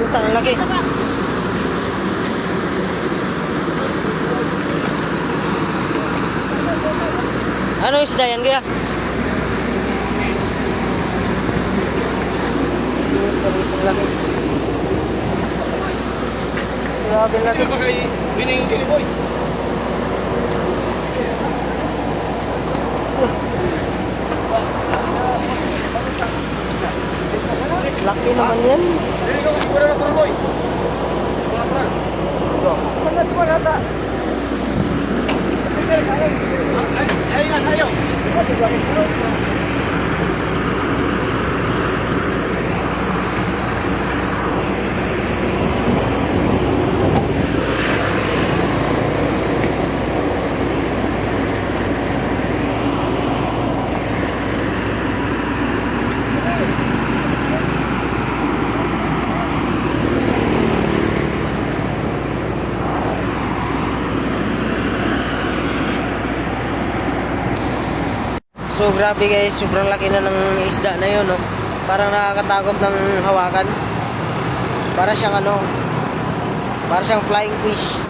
Puta, ang laki. Ano isda yan kaya? Ang laki. Grabe laki. Bining boy. Laki naman yan. Dili ko siguro na tuloy boy. Mana tuwa nata. Ay, ay, tayo. So grabe guys, sobrang laki na ng isda na yun, no? Parang nakakatakot ng hawakan. Para siyang ano, para siyang flying fish.